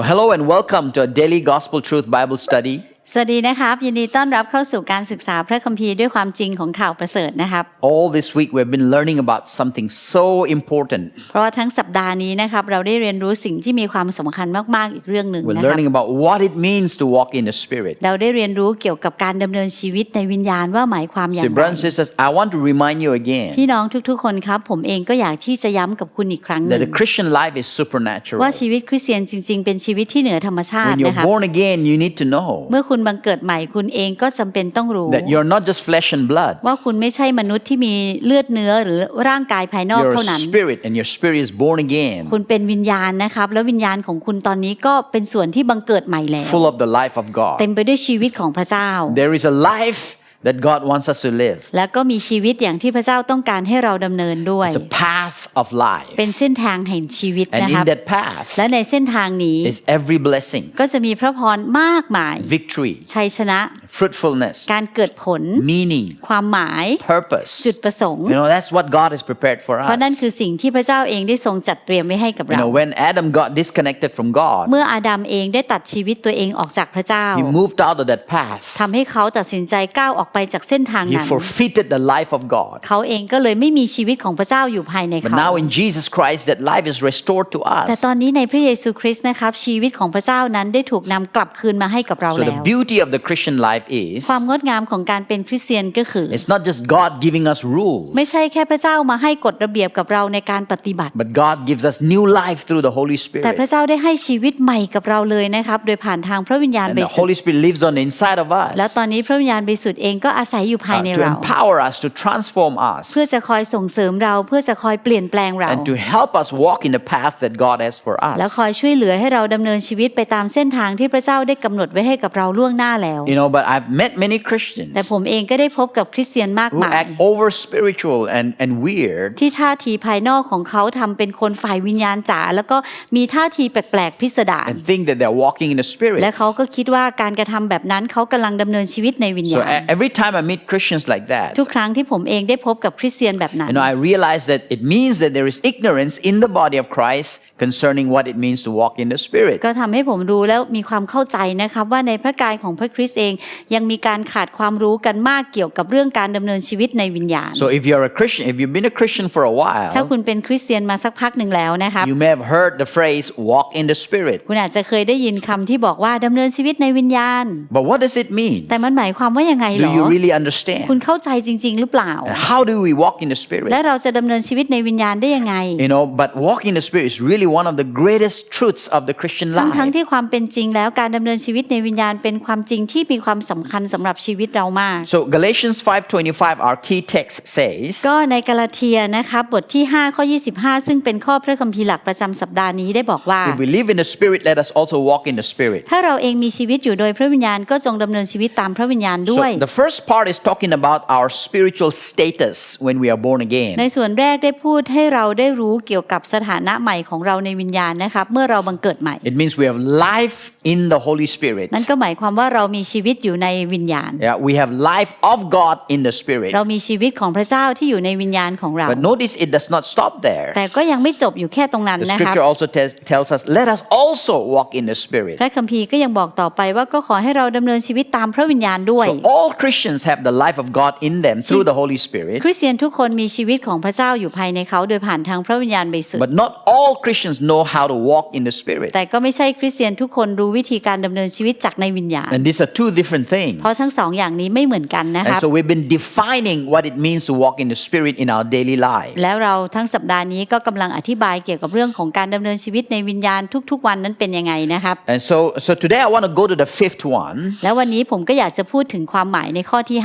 Well, hello and welcome to a daily gospel truth Bible study. สวัสดีนะครับ ยินดีต้อนรับเข้าสู่การศึกษาพระคัมภีร์ด้วยความจริงของข่าวประเสริฐนะครับ All this week we've been learning about something so important. เพราะว่าทั้งสัปดาห์นี้นะครับเราได้เรียนรู้สิ่งที่มีความสำคัญมากๆอีกเรื่องหนึ่ง We're นะครับ learning about what it means to walk in the Spirit. เราได้เรียนรู้เกี่ยวกับการดำเนินชีวิตในวิญญาณว่าหมายความอย่า So, งไร brothers and sisters, I want to remind you again พี่น้องทุกๆคนครับ ผมเองก็อยากที่จะย้ำกับคุณอีกครั้งห that นึ่ง the Christian life is supernatural. ว่าชีวิตคริสเตียนจริง ๆ เป็นชีวิตที่เหนือธรรมชาติ When you're นะครับ born again, you need to know เมื่อคุณบังเกิดใหม่คุณเองก็จำเป็นต้องรู้ that you're not just flesh and blood. ว่าคุณไม่ใช่มนุษย์ที่มีเลือดเนื้อหรือร่างกายภายนอก You're เท่า a นั้น spirit, and your spirit is born again, คุณเป็นวิญญาณนะครับ แล้ววิญญาณของคุณตอนนี้ก็เป็นส่วนที่บังเกิดใหม่แล้ว full of the life of เต็ God. มไปด้วยชีวิตของพระเจ้า There is a life that God wants us to live. และก็มีชีวิตอย่างที่พระเจ้าต้องการให้เราดำเนินด้วย It's a path of life. เป็นเส้นทางแห่งชีวิต And นะค in รับ that path และในเส้นทางนี้ is every blessing, ก็จะมีพระพรมากมาย victory, ชัยชนะ fruitfulness, การเกิดผล meaning, ความหมาย purpose. จุดประสงค์ You know, that's what God has prepared for เพราะนั่น us. คือสิ่งที่พระเจ้าเองได้ทรงจัดเตรียมไว้ให้กับ You เรา know, when Adam got disconnected from God, เมื่ออาดัมเองได้ตัดชีวิตตัวเองออกจากพระเจ้า he moved out of that path. ทำให้เขาตัดสินใจก้าวออกไปจากเส้นทาง He นั้น forfeited the life of God. เขาเองก็เลยไม่มีชีวิตของพระเจ้าอยู่ภายใน But เขา now in Jesus Christ, that life is restored to แต่ us. ตอนนี้ในพระเยซูคริสต์นะครับชีวิตของพระเจ้านั้นได้ถูกนำกลับคืนมาให้กับเรา So แล้ the ว beauty of the Christian life is ความงดงามของการเป็นคริสเตียนก็คือ it's not just God giving us rules, ไม่ใช่แค่พระเจ้ามาให้กฎระเบียบกับเราในการปฏิบัติ but God gives us new life through the Holy แต่พระ Spirit. เจ้าได้ให้ชีวิตใหม่กับเราเลยนะครับ โดยผ่านทางพระวิญญาณ And บ the ริสุทธิ์ Holy Spirit lives on the inside of แล้ว us ตอนนี้พระวิญญาณบริสุทธิ์เองก็อาศัยอยู่ภาย uh, ใน to เรา empower us, to transform เพื่อ us, จะคอยส่งเสริมเราเพื่อจะคอยเปลี่ยนแปลงเรา and to help us walk in the path that God has for แล้ว us. คอยช่วยเหลือให้เราดำเนินชีวิตไปตามเส้นทางที่พระเจ้าได้กำหนดไว้ให้กับเราล่วงหน้าแล้ว You know, but I've met many Christians แต่ผมเองก็ได้พบกับคริสเตียนมาก who มาย act over spiritual and, and weird ที่ท่าทีภายนอกของเขาทำเป็นคนฝ่ายวิญญาณจ๋าแล้วก็มีท่าทีแปลกๆพิสดาร and think that they're walking in the และ Spirit. เขาก็คิดว่าการกระทำแบบนั้นเขากำลังดำเนินชีวิตในวิญ So ญาณ e- every time I meet Christians like that, ทุกครั้งที่ผมเองได้พบกับคริสเตียนแบบนั้น you know, I realize that it means that there is ignorance in the body of Christ concerning what it means to walk in the Spirit. ก็ทำให้ผมรู้แล้วมีความเข้าใจนะครับ ว่าในพระกายของพระคริสต์เอง ยังมีการขาดความรู้กันมากเกี่ยวกับเรื่องการดำเนินชีวิตในวิญญาณ So if you're a Christian, if you've been a Christian for a ถ้า while, คุณเป็นคริสเตียนมาสักพักหนึ่งแล้วนะครับ you may have heard the phrase walk in the Spirit. คุณอาจจะเคยได้ยินคำที่บอกว่าดำเนินชีวิตในวิญญาณ But what does it mean? แต่มันหมายความว่ายังไงหร Do อ you really คุณ understand? เข้าใจจริง ๆ หรือเปล่า And how do we walk in the และ Spirit? เราจะดำเนินชีวิตในวิญญาณได้ยังไง You know, but walking in the Spirit is really one of the greatest truths of the Christian ทั้งทั้ง life. ที่ความเป็นจริงแล้วการดำเนินชีวิตในวิญญาณเป็นความจริงที่มีความสำคัญสำหรับชีวิตเรามาก So Galatians 5:25 our key text says ก็ในกาลาเทียนะครับบทที่5ข้อ25 ซึ่งเป็นข้อพระคัมภีร์หลักประจำสัปดาห์นี้ได้บอกว่า if we live in the spirit let us also walk in the spirit. ถ้าเราเองมีชีวิตอยู่โดยพระวิญญาณก็จงดำเนินชีวิตตามพระวิญญาณด้วย So the first part is talking about our spiritual status when we are born ใน again. ส่วนแรกได้พูดให้เราได้รู้เกี่ยวกับสถานะใหม่ของเราในวิญญาณนะครับเมื่อเราบังเกิดใหม่ It means we have life in the Holy Spirit. นั่นก็หมายความว่าเรามีชีวิตอยู่ในวิญญาณ Yeah, we have life of God in the spirit. เรามีชีวิตของพระเจ้าที่อยู่ในวิญญาณของเรา But notice it does not stop there. แต่ก็ยังไม่จบอยู่แค่ตรงนั้น The นะครับ scripture also tells, tells us, let us also walk in the spirit. พระคัมภีร์ก็ยังบอกต่อไปว่าก็ขอให้เราดำเนินชีวิตตามพระวิญญาณด้วย So all Christians have the life of God in them through the Holy Spirit. คริสเตียนทุกคนมีชีวิตของพระเจ้าอยู่ภายในเขาโดยผ่านทางพระวิญญาณบริสุทธิ์ But not all Christians know how to walk in the spirit. แต่ก็ไม่ใช่คริสเตียนทุกคนรู้วิธีการดำเนินชีวิตจากในวิญญาณ And these are two different things. เพราะทั้งสองอย่างนี้ไม่เหมือนกันนะค And รับ so we've been defining what it means to walk in the spirit in our daily lives. แล้วเราทั้งสัปดาห์นี้ก็กำลังอธิบายเกี่ยวกับเรื่องของการดำเนินชีวิตในวิญญาณทุกๆ วันนั้นเป็นยังไงนะครับ And so, so today I want to go to the fifth one. แล้ววันนี้ผมก็อยากจะพูดถึงความหมายในข้อที่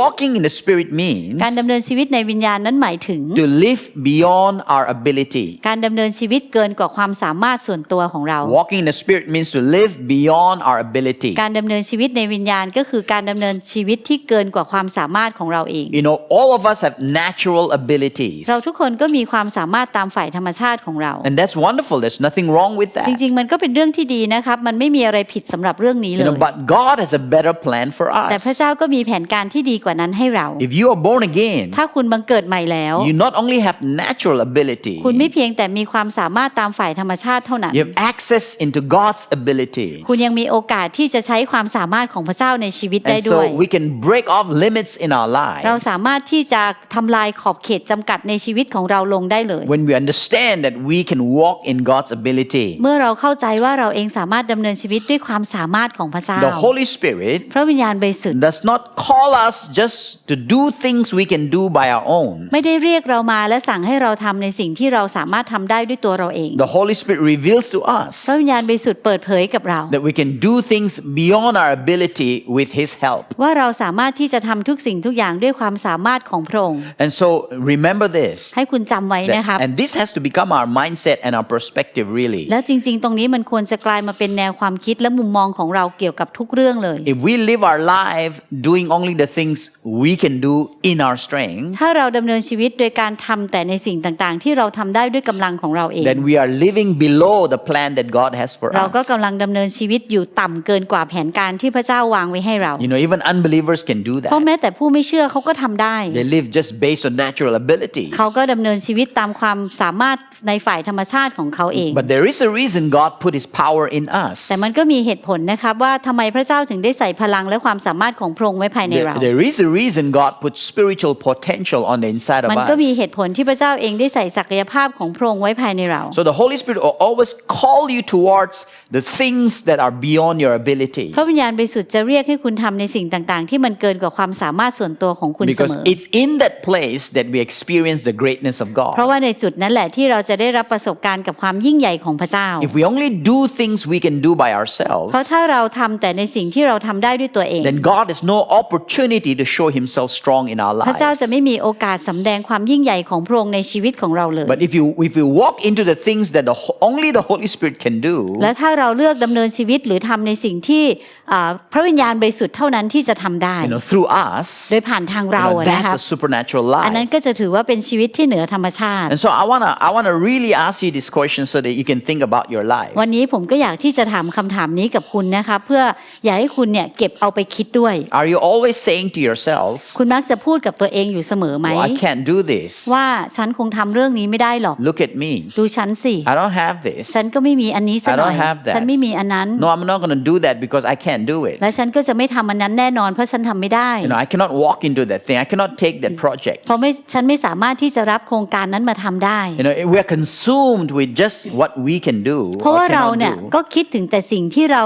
Walking in the spirit means 5การดำเนินชีวิตในวิญญาณนั้นหมายถึง to live beyond our ability. การดำเนินชีวิตเกินกว่าความสามารถส่วนตัวของเรา Walking in the spirit means to live beyond our ability. การดำเนินชีวิตในวิญญาณาณก็คือการดำเนินชีวิตที่เกินกว่าความสามารถของเราเอง You know, all of us have natural abilities. เราทุกคนก็มีความสามารถตามฝ่ายธรรมชาติของเรา And that's wonderful. There's nothing wrong with จ that. ริง ๆ มันก็เป็นเรื่องที่ดีนะครับ มันไม่มีอะไรผิดสำหรับเรื่องนี้เล You ย know, but God has a better plan for แต่พระ us. เจ้าก็มีแผนการที่ดีกว่านั้นให้เรา If you are born again, ถ้าคุณบังเกิดใหม่แล้ว you not only have natural ability, คุณไม่เพียงแต่มีความสามารถตามฝ่ายธรรมชาติเท่านั้น you have access into God's ability. คุณยังมีโอกาสที่จะใช้ความสามารถของพระเจ้าในชีวิตได้ And ด้วย so we can break off limits in our เรา lives สามารถที่จะทำลายขอบเขตจำกัดในชีวิตของเราลงได้เลย when we understand that we can walk in God's ability. เมื่อเราเข้าใจว่าเราเองสามารถดำเนินชีวิตด้วยความสามารถของพระเจ้า The Holy Spirit พระวิญญาณบริสุทธิ์ does not call us just to do things we can do by our own. ไม่ได้เรียกเรามาและสั่งให้เราทำในสิ่งที่เราสามารถทำได้ด้วยตัวเราเอง The Holy Spirit reveals to us พระวิญญาณบริสุทธิ์เปิดเผยกับเรา that we can do things beyond our ability with His help. ว่าเราสามารถที่จะทำทุกสิ่งทุกอย่างด้วยความสามารถของพระองค์ And so remember this. ให้คุณจำไว้ that- นะครับ and this has to become our mindset and our perspective, really. แล้วจริง ๆ ตรงนี้มันควรจะกลายมาเป็นแนวความคิดและมุมมองของเราเกี่ยวกับทุกเรื่องเลย If we live our life doing only the things we can do in our strength, ถ้าเราดำเนินชีวิตโดยการทำแต่ในสิ่งต่างๆ ที่เราทำได้ด้วยกำลังของเราเอง then we are living below the plan that God has for เราก็ us. กำลังดำเนินชีวิตอยู่ต่ำเกินกว่าแผนการที่พระเจ้าวางไว้ให้เรา You know, even unbelievers can do เพราะ that. แม้แต่ผู้ไม่เชื่อเขาก็ทำได้ They live just based on natural abilities. เขาก็ดำเนินชีวิตตามความสามารถในฝ่ายธรรมชาติของเขาเอง But there is a reason God put His power in us. แต่มันก็มีเหตุผลนะครับว่าทำไมพระเจ้าถึงได้ใส่พลังและความสามารถของพระองค์ไว้ภายใน There, เรา there is a reason God put spiritual potential on the inside of มันก็มี us. เหตุผลที่พระเจ้าเองได้ใส่ศักยภาพของพระองค์ไว้ภายในเรา So the Holy Spirit will always call you towards the things that are beyond your ability. พระวิญญาณบริสุทธิ์จะเรียกให้คุณทำในสิ่งต่างๆ ที่มันเกินกว่าความสามารถส่วนตัวของคุณเส Because มอ it's in that place that we experience the greatness of เพราะ God. ว่าในจุดนั้นแหละที่เราจะได้รับประสบการณ์กับความยิ่งใหญ่ของพระเจ้า If we only do things we can do by เพราะ ourselves, ถ้าเราทำแต่ในสิ่งที่เราทำได้ด้วยตัวเอง then God has no opportunity to show Himself strong in our พระเจ้าจะ lives. ไม่มีโอกาสสำแดงความยิ่งใหญ่ของพระองค์ในชีวิตของเราเลย But if you if you walk into the things that the, ho- only the Holy Spirit can do, และถ้าเราเลือกดำเนินชีวิตหรือทำในสิ่งที่อ่าพระวิญญาณบริสุทธิ์เท่านั้นที่จะทำได้ you know, through us, โดยผ่านทาง you เรา know, อะนะค that's รับ a supernatural อันนั้น life. ก็จะถือว่าเป็นชีวิตที่เหนือธรรมชาติ And so I wanna I wanna really ask you this question so that you can think about your life. วันนี้ผมก็อยากที่จะถามคำถามนี้กับคุณนะคะเพื่ออยากให้คุณเนี่ยเก็บเอาไปคิดด้วย Are you always saying to yourself, คุณมักจะพูดกับตัวเองอยู่เสมอไหม "Well, I can't do this. ว่าฉันคงทำเรื่องนี้ไม่ได้หรอก Look at me. ดูฉันสิ I don't have this. ฉันก็ไม่มีอันนี้สัก I หน่อย don't have that. ฉันไม่มีอันนั้น No, I'm not gonna do that because I can't do it. และฉันก็จะไม่ทำอันนั้นแน่นอน เพราะฉันทำไม่ได้ You know, I cannot walk into that thing. I cannot take that project. เพราะไม่ฉันไม่สามารถที่จะรับโครงการนั้นมาทำได้ You know, we're consumed with just what we can do เพราะ or ว่าเรา cannot เนี่ย do. ก็คิดถึงแต่สิ่งที่เรา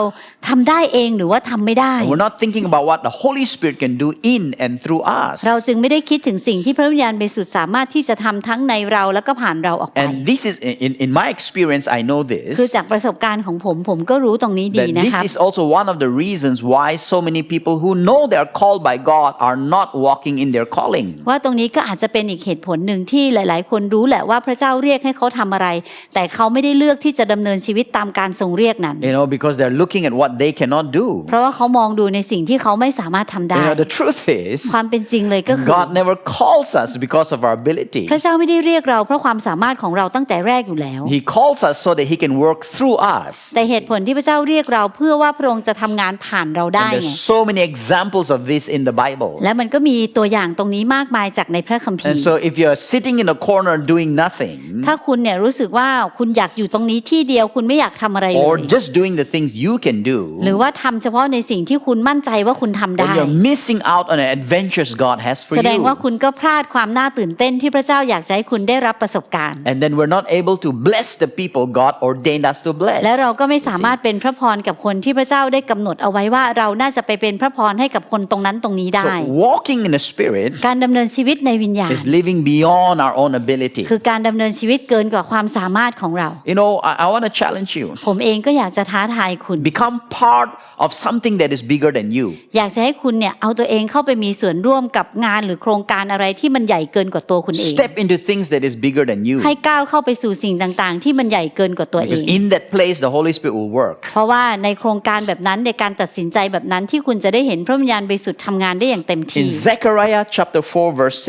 ทำได้เองหรือว่าทำไม่ได้ And we're not thinking about what the Holy Spirit can do in and through us. เราจึงไม่ได้คิดถึงสิ่งที่พระวิญญาณบริสุทธิ์สามารถที่จะทำทั้งในเราแล้วก็ผ่านเราออกไป And this is, in, in my experience, I know คือ this, จากประสบการณ์ของผมผมก็รู้ตรงนี้ดี that นะ this ครับ is also one of the reasons why so many people who know they're called by God are not walking in their calling. ว่าตรงนี้ก็อาจจะเป็นอีกเหตุผลหนึ่งที่หลาย ๆ คนรู้แหละว่าพระเจ้าเรียกให้เขาทำอะไร แต่เขาไม่ได้เลือกที่จะดำเนินชีวิตตามการทรงเรียกนั้น You know, because they're looking at what they cannot do. เพราะว่าเขามองดูในสิ่งที่เขาไม่สามารถทำได้ You know, the truth is, ความเป็นจริงเลยก็คือ God never calls us because of our ability. พระเจ้าไม่ได้เรียกเราเพราะความสามารถของเราตั้งแต่แรกอยู่แล้ว He calls us so that He can work through us. แต่เหตุผลที่พระเจ้าเรียกเราเพื่อว่าพระองค์จะทำงานผ่านเราได้ And ไง there's so many examples of this in the Bible. และมันก็มีตัวอย่างตรงนี้มากมายจากในพระคัมภี And ร์ so if you're sitting in a corner doing nothing, ถ้าคุณเนี่ยรู้สึกว่าคุณอยากอยู่ตรงนี้ที่เดียวคุณไม่อยากทำอะไรเล or ย just doing the things you can do, หรือว่าทำเฉพาะในสิ่งที่คุณมั่นใจว่าคุณทำได้ then you're missing out on the adventures God has for แสดงว่า you. คุณก็พลาดความน่าตื่นเต้นที่พระเจ้าอยากจะให้คุณได้รับประสบการณ์ And then we're not able to bless the people God ordained us to bless. และเราก็ไม่ You สามารถ see. เป็นพระพรกับคนที่พระเจ้าได้กำหนดเอาไว้ว่าเราน่าจะไปเป็นพระพรให้กับคนตรงนั้นตรงนี้ได้ So walking in the Spirit การดำเนินชีวิตในวิญญาณ is living beyond our own ability. คือการดำเนินชีวิตเกินกว่าความสามารถของเรา You know, I, I want to challenge you. ผมเองก็อยากจะท้าทายคุณ Become part of something that is bigger than you. อยากจะให้คุณเนี่ยเอาตัวเองเข้าไปมีส่วนร่วมกับงานหรือโครงการอะไรที่มันใหญ่เกินกว่าตัวคุณเอง Step into things that is bigger than you. ให้ก้าวเข้าไปสู่สิ่งต่างๆ ที่มันใหญ่เกินกว่าตัวเอ Because ง in that place, the Holy Spirit will work. เพราะว่าในโครงการแบบนั้นในการตัดสินใจแบบนั้นที่คุณจะได้เห็นพระวิญญาณบริสุทธิ์ทำงานได้อย่างเต็ม In ที่ Zechariah chapter 4, verse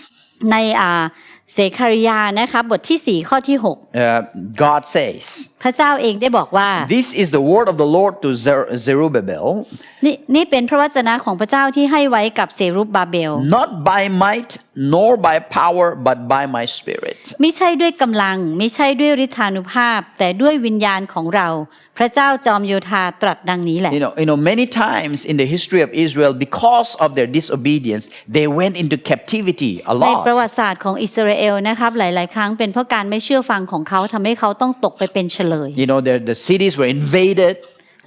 6, ในอ่าเสคาริยานะคะบทที่ 4 ข้อที่ uh, God says, 6พระเจ้าเองได้บอกว่า This is the word of the Lord to Zer- Zerubbabel, นี่นี่เป็นพระวจนะของพระเจ้าที่ให้ไว้กับเซรุบบาเบล not by might nor by power, but by my spirit. ไม่ใช่ด้วยกำลังไม่ใช่ด้วยฤทธานุภาพ แต่ด้วยวิญญาณของเรา พระเจ้าจอมโยธาตรัสดังนี้แหละ You know, you know, many times in the history of Israel, because of their disobedience, they went into captivity a ในประ lot. วัติศาสตร์ของอิสราเอลนะครับหลาย ๆ ครั้งเป็นเพราะการไม่เชื่อฟังของเขาทำให้เขาต้องตกไปเป็นเฉลย You know, the, the cities were invaded,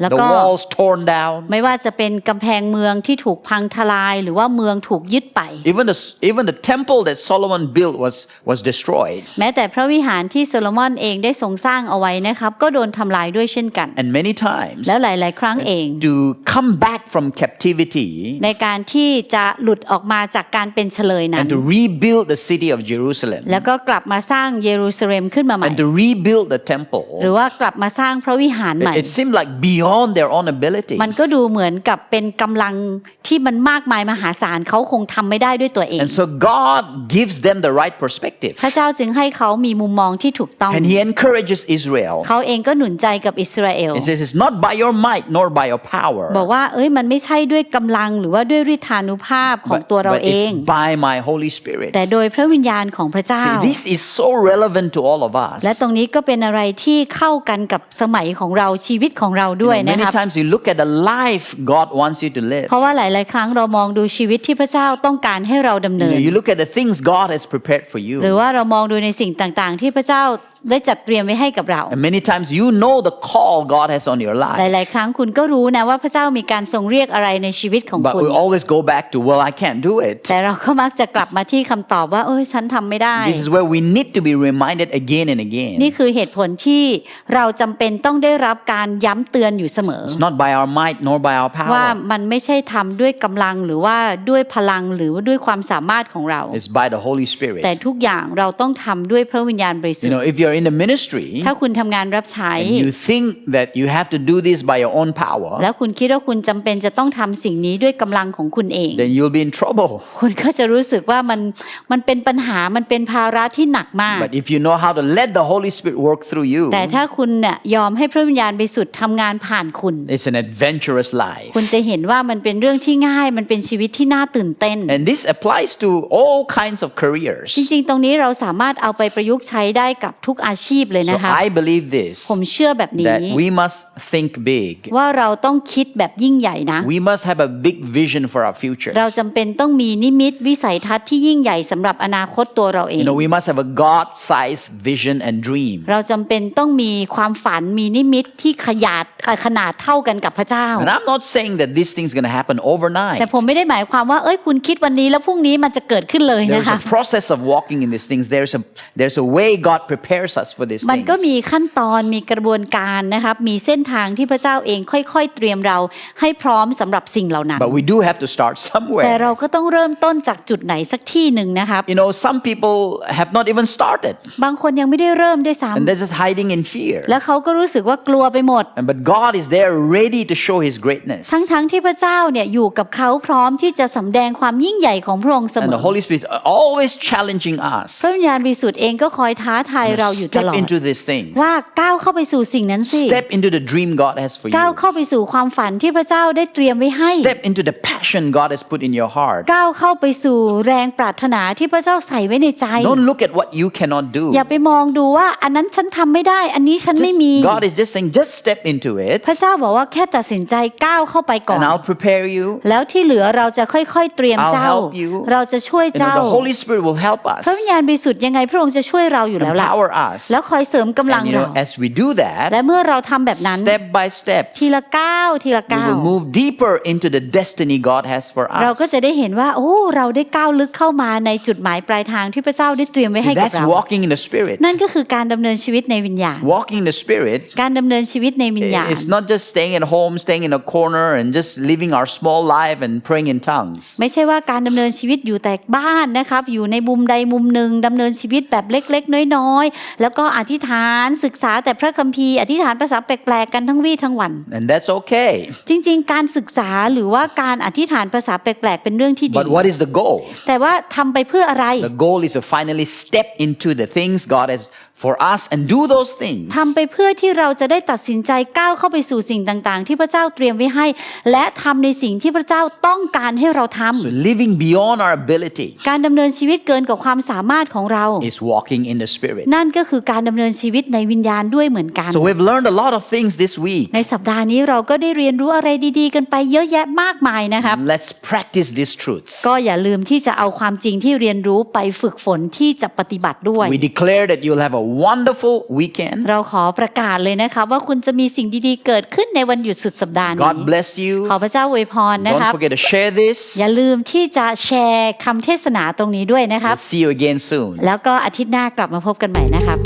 แล้วก็ walls torn down. ไม่ว่าจะเป็นกำแพงเมืองที่ถูกพังทลายหรือว่าเมืองถูกยึดไป Even the, even the temple that Solomon built was, was destroyed. แม้แต่พระวิหารที่โซโลมอนเองได้ทรงสร้างเอาไว้นะครับ ก็โดนทำลายด้วยเช่นกัน And many times, แล้วหลาย ๆ ครั้งเอง to come back from captivity ในการที่จะหลุดออกมาจากการเป็นเฉลยนั้น and to rebuild the city of Jerusalem แล้วก็กลับมาสร้างเยรูซาเล็มขึ้นมาใหม่ and to rebuild the หรือ temple, ว่ากลับมาสร้างพระวิหารใหม่ it seemed like beyond their own ability. มันก็ดูเหมือนกับเป็นกำลังที่มันมากมายมหาศาลเขาคงทำไม่ได้ด้วยตัวเอง And so God gives them the right perspective. พระเจ้าจึงให้เขามีมุมมองที่ถูกต้อง And He encourages Israel. เขาเองก็หนุนใจกับอิสราเอล He says, It's not by your might nor by your power, บอกว่าเอ้ยมันไม่ใช่ด้วยกำลังหรือว่าด้วยฤทธานุภาพของ but, ตัวเรา but เอง it's by my Holy Spirit. แต่โดยพระวิญญาณของพระเจ้า See, this is so relevant to all of us. และตรงนี้ก็เป็นอะไรที่เข้ากันกับสมัยของเราชีวิตของเราด้วย You know, นะ many ครับ times you look at the life God wants you to live. เพราะว่าหลาย ๆ ครั้งเรามองดูชีวิตที่พระเจ้าต้องการให้เราดำ You เนิ know, น you look at the things God has prepared for หรือ you. ว่าเรามองดูในสิ่งต่าง ๆ ที่พระเจ้าได้จัดเตรียมไว้ให้กับเรา And many times you know the call God has on your ห life. ลาย ๆ ครั้งคุณก็รู้นะว่าพระเจ้ามีการทรงเรียกอะไรในชีวิตของ But คุณ we always go back to, well, I can't do it. แต่เราก็มักจะกลับมาที่คำตอบว่าเอ้ยฉันทำไม่ได้ This is where we need to be reminded again and again. นี่คือเหตุผลที่เราจำเป็นต้องได้รับการย้ำเตือนอยู่เสมอ It's not by our might nor by our ว่า power. มันไม่ใช่ทำด้วยกำลังหรือว่าด้วยพลังหรือว่าด้วยความสามารถของเรา It's by the Holy Spirit. แต่ทุกอย่างเราต้องทำด้วยพระวิญญาณบริสุท You ธิ์ know, if you're in the ministry ถ้าคุณทำงานรับใช้ and you think that you have to do this by your own power, แล้วคุณคิดว่าคุณจำเป็นจะต้องทำสิ่งนี้ด้วยกำลังของคุณเอง then you'll be in trouble. คุณก็จะรู้สึกว่ามันมันเป็นปัญหามันเป็นภาระที่หนักมาก But if you know how to let the Holy Spirit work through you, แต่ถ้าคุณเนี่ยยอมให้พระวิญญาณบริสุทธิ์ทำงานผ่านคุณ it's an adventurous life. คุณจะเห็นว่ามันเป็นเรื่องที่ง่าย มันเป็นชีวิตที่น่าตื่นเต้น And this applies to all kinds of careers. จริงๆ ตรงนี้เราสามารถเอาไปประยุกต์ใช้ได้กับทุกอาชีพเลย So นะคะ I believe this ผมเชื่อแบบนี้ that we must think big. ว่าเราต้องคิดแบบยิ่งใหญ่นะ We must have a big vision for our future. เราจำเป็นต้องมีนิมิตวิสัยทัศน์ที่ยิ่งใหญ่สำหรับอนาคตตัวเราเอง You know, we must have a God sized vision and dream. เราจำเป็นต้องมีความฝันมีนิมิตที่ขยาดขนาดเท่ากันกับพระเจ้า And I'm not saying that this thing's going to happen overnight. แต่ผมไม่ได้หมายความว่าเอ้ยคุณคิดวันนี้แล้วพรุ่งนี้มันจะเกิดขึ้นเลยนะ There's คะ a process of walking in these things. There's a there's a way God prepares us for these มันก็มี things. ขั้นตอนมีกระบวนการนะครับมีเส้นทางที่พระเจ้าเองค่อยๆ เตรียมเราให้พร้อมสำหรับสิ่งเหล่านั้น But we do have to start แต่ somewhere. เราก็ต้องเริ่มต้นจากจุดไหนสักที่หนึ่งนะครับ You know, some people have not even started บางคนยังไม่ได้เริ่มด้วยซ้ and they're just hiding in fear. ำแล้วเขาก็รู้สึกว่ากลัวไปหมด And but God is there ready to show his greatness. ทั้งๆที่พระเจ้าเนี่ยอยู่กับเขาพร้อมที่จะสำแดงความยิ่งใหญ่ของพระองค์เสม And อ the Holy Spirit is always challenging us พระวิญญาณบริสุทธิ์เองก็คอยท้าทายเราอยู่ตล step อด into these things. ว่าก้าวเข้าไปสู่สิ่งนั้นสิ Step into the dream God has for ก้าว you. เข้าไปสู่ความฝันที่พระเจ้าได้เตรียมไว้ให้ Step into the passion God has put in your heart. ก้าวเข้าไปสู่แรงปรารถนาที่พระเจ้าใส่ไว้ในใจ Don't look at what you cannot do. อย่าไปมองดูว่าอันนั้นฉันทำไม่ได้ อันนี้ฉันไม่มี Just- God is just saying, just step into it พระเจ้าบอกว่าแค่ตัดสินใจก้าวเข้าไปก่อน and I'll prepare you. แล้วที่เหลือเราจะค่อยๆเตรียม I'll เจ้า help you. เราจะช่วย You know, เจ้า the Holy Spirit will help us, พระวิญญาณบริสุทธิ์ยังไงพระองค์จะช่วยเราอยู่แล้วล่ะ empower us. แล้วคอยเสริมกำลัง And you เรา know, as we do that, และเมื่อเราทำแบบนั้น step by step, ทีละก้าวทีละ we ก้าว will move deeper into the destiny God has for เราก็ us. จะได้เห็นว่าโอ้เราได้ก้าวลึกเข้ามาในจุดหมายปลายทางที่พระเจ้าได้เตรียมไว้ See, ให้กับ that's เรา walking in the Spirit. นั่นก็คือการดำเนินชีวิตในวิญญาณ Walking in the Spirit การดำเนินชีวิตในวิญญาณ is not just staying at home, staying in a corner, and just living our small life and praying in tongues. ไม่ใช่ว่าการดำเนินชีวิตอยู่แต่บ้านนะครับ อยู่ในมุมใดมุมหนึ่งดำเนินชีวิตแบบเล็ก ๆ น้อยๆ แล้วก็อธิษฐานศึกษาแต่พระคัมภีร์อธิษฐานภาษาแปลกๆกันทั้งวี่ทั้งวัน And that's okay. จริง ๆ การศึกษาหรือว่าการอธิษฐานภาษาแปลกๆเป็นเรื่องที่ดี But what is the goal? แต่ว่าทำไปเพื่ออะไร The goal is to finally step into the things God has for us and do those things. ทำไปเพื่อที่เราจะได้ตัดสินใจก้าวเข้าไปสู่สิ่งต่างๆ ที่พระเจ้าเตรียมไว้ให้ และทำในสิ่งที่พระเจ้าต้องการให้เราทำ So living beyond our ability การดำเนินชีวิตเกินกว่าความสามารถของเรา is walking in the Spirit. นั่นก็คือการดำเนินชีวิตในวิญญาณด้วยเหมือนกัน So we've learned a lot of things this week. ในสัปดาห์นี้เราก็ได้เรียนรู้อะไรดีๆ กันไปเยอะแยะมากมายนะครับ Let's practice these truths. ก็อย่าลืมที่จะเอาความจริงที่เรียนรู้ไปฝึกฝนที่จะปฏิบัติด้วย We declare that you'll have a wonderful weekend. เราขอประกาศเลยนะคะว่าคุณจะมีสิ่งดีๆ เกิดขึ้นในวันหยุดสุดสัปดาห์นี้ God bless you. ขอพระเจ้าอวยพรนะครับ Don't forget to share this. อย่าลืมที่จะแชร์คำเทศนาตรงนี้ด้วยนะครับ We'll see you again soon. แล้วก็อาทิตย์หน้ากลับมาพบกันใหม่นะครับ